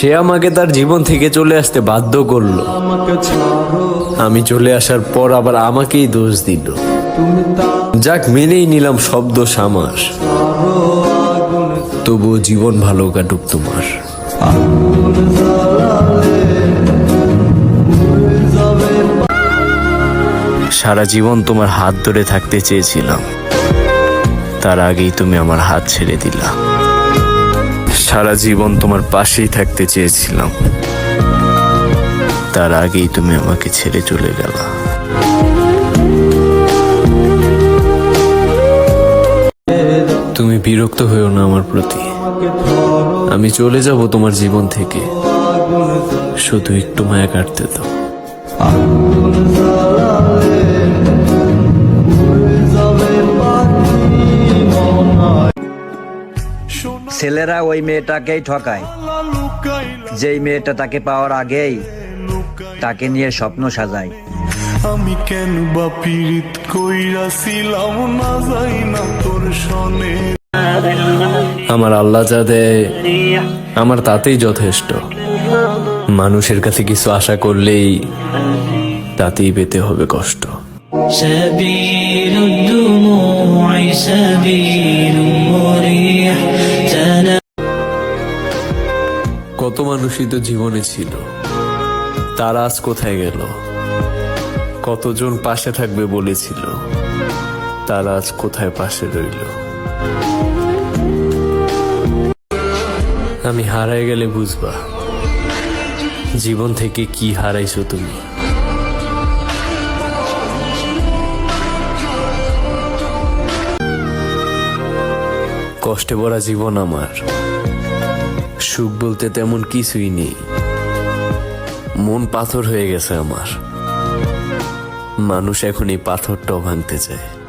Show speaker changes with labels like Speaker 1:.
Speaker 1: সে আমাকে তার জীবন থেকে চলে আসতে বাধ্য করল। আমি চলে আসার পর আবার আমাকেই দোষ দিল। যাক মেনেই নিলাম সব দোষ আমার। তবুও জীবন ভালো কাটুক তোমার। সারা জীবন তোমার হাত ধরে থাকতে চেয়েছিলাম। তার আগেই তুমি আমার হাত ছেড়ে দিলা। সারা জীবন তোমার পাশেই থাকতে চেয়েছিলাম। তার আগেই তুমি আমাকে ছেড়ে চলে গেলা। তুমি বিরক্ত হয়েও না আমার প্রতি। আমি চলে যাব তোমার জীবন থেকে। শুধু একটু মায়া কাটতে দাও।
Speaker 2: ছেলেরা ওই মেয়েটাকেই ঠকায়। যেই মেয়েটা তাকে পাওয়ার আগেই তাকে নিয়ে স্বপ্ন সাজায়।
Speaker 3: আমি কেন বা পীড়িত কইরাছিলাম না যাই না তোর সনে।
Speaker 1: আমার আল্লাহ যা দেয় আমার তাতেই যথেষ্ট। মানুষের কাছে কিছু আশা করলেই তাতেই পেতে হবে কষ্ট। কত মানুষই তো জীবনে ছিল, তারা আজ কোথায় গেল? কতজন পাশে থাকবে বলেছিল, তারা আজ কোথায় পাশে রইল? আমি হারায় গেলে বুঝবা, জীবন থেকে কি হারাইছো তুমি? কষ্টে ভরা জীবন আমার। সুখ বলতে তেমন কিছুই নেই। মন পাথর হয়ে গেছে আমার। মানুষ এখন এই পাথরটাও ভাঙতে চায়।